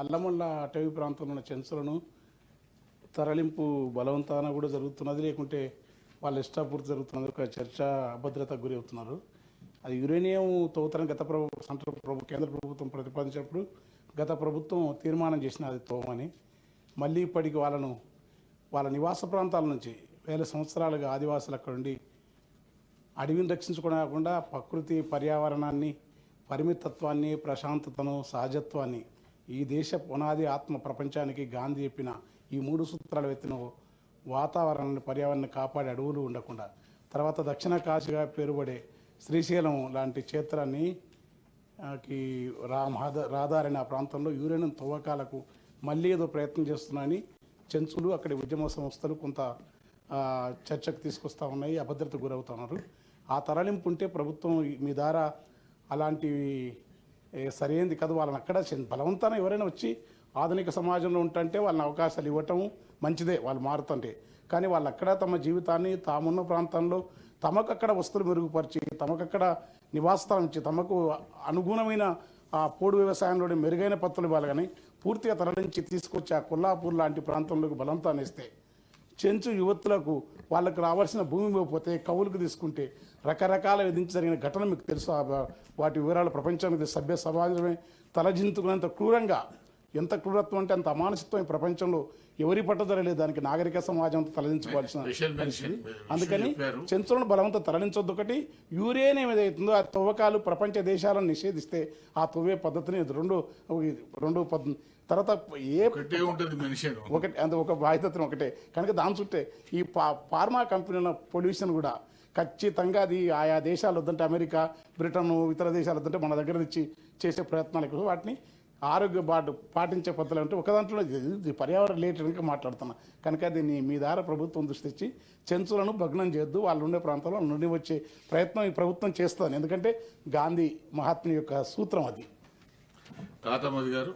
అల్లమల్ల అటవీ ప్రాంతంలో ఉన్న చెంచులను తరలింపు బలవంతాన కూడా జరుగుతున్నది. లేకుంటే వాళ్ళ ఇష్టాపూర్తి జరుగుతున్నది. ఒక చర్చ అభద్రతకు గురి అవుతున్నారు. అది యురేనియం తవ్వుతారని గత ప్రభు సెంట్రల్ ప్రభు కేంద్ర ప్రభుత్వం ప్రతిపాదించినప్పుడు గత ప్రభుత్వం తీర్మానం చేసిన అది తోమని. మళ్ళీ ఇప్పటికి వాళ్ళను వాళ్ళ నివాస ప్రాంతాల నుంచి వేల సంవత్సరాలుగా ఆదివాసులు అక్కడ ఉండి అడవిని రక్షించుకోవడం కాకుండా ప్రకృతి పర్యావరణాన్ని పరిమితత్వాన్ని ప్రశాంతతను సహజత్వాన్ని ఈ దేశ పునాది ఆత్మ ప్రపంచానికి గాంధీ చెప్పిన ఈ మూడు సూత్రాలు ఎత్తిన వాతావరణాన్ని పర్యావరణాన్ని కాపాడే అడవులు ఉండకుండా. తర్వాత దక్షిణ కాశీగా పేరుపడే శ్రీశైలం లాంటి క్షేత్రాన్ని ఆ, కి ఆ ప్రాంతంలో యురేనియం తవ్వకాలకు మళ్ళీ ఏదో ప్రయత్నం చేస్తున్నాయని చెంచులు అక్కడి ఉద్యమ సంస్థలు కొంత చర్చకు తీసుకొస్తా ఉన్నాయి అభద్రత గురవుతున్నారు. ఆ తరలింపు ఉంటే ప్రభుత్వం మీ ద్వారా అలాంటివి సరైనది కాదు. వాళ్ళని అక్కడ బలవంతాన ఎవరైనా వచ్చి ఆధునిక సమాజంలో ఉంటుంటే వాళ్ళని అవకాశాలు ఇవ్వటం మంచిదే. వాళ్ళు మారుతుంటే. కానీ వాళ్ళు అక్కడ తమ జీవితాన్ని తామున్న ప్రాంతంలో తమకు అక్కడ వస్తువులు మెరుగుపరిచి తమకక్కడ నివాసస్థలం ఇచ్చి తమకు అనుగుణమైన ఆ పోడు వ్యవసాయంలోని మెరుగైన పత్తులు ఇవ్వాలి కానీ పూర్తిగా తరలించి తీసుకొచ్చి ఆ కొల్లాపూర్ లాంటి ప్రాంతంలోకి బలవంతాన్ని ఇస్తే చెంచు యువతులకు వాళ్ళకు రావాల్సిన భూమి పోతే కవులకు తీసుకుంటే రకరకాల విధించి జరిగిన ఘటన మీకు తెలుసు. వాటి వివరాలు ప్రపంచానికి సభ్య సమాజమే తలజింతుకున్నంత క్రూరంగా ఎంత క్రూరత్వం అంటే అంత అమానసిత్వం ఈ ప్రపంచంలో ఎవరి పట్టదరలేదు దానికి నాగరిక సమాజం మెన్షన్ అందుకని చెంచులను బలవంతం తరలించొద్దు. ఒకటి యూరేనియం ఏదైతుందో ఆ తవ్వకాలు ప్రపంచ దేశాలను నిషేధిస్తే ఆ తవ్వే పద్ధతిని రెండు రెండు తర్వాత ఏ ఒకటే అంత ఒక బాధ్యతను ఒకటే. కనుక దాని చుట్టే ఈ ఫార్మా కంపెనీల పొల్యూషన్ కూడా ఖచ్చితంగా అది ఆయా దేశాలు వద్దంటే అమెరికా బ్రిటన్ ఇతర దేశాలు వద్దంటే మన దగ్గర ఇచ్చి చేసే ప్రయత్నాలకు వాటిని ఆరోగ్య బాటు పాటించే పద్ధతులు అంటే ఒక దాంట్లో పర్యావరణ రిలేటెడ్గా మాట్లాడుతున్నా. కనుక దీన్ని మీ ద్వారా ప్రభుత్వం దృష్టి తెచ్చి చెంచులను భగ్నం చేయొద్దు. వాళ్ళు ఉండే ప్రాంతంలో నుండి వచ్చే ప్రయత్నం ఈ ప్రభుత్వం చేస్తుంది. ఎందుకంటే గాంధీ మహాత్ముని యొక్క సూత్రం అది. తాతమది గారు.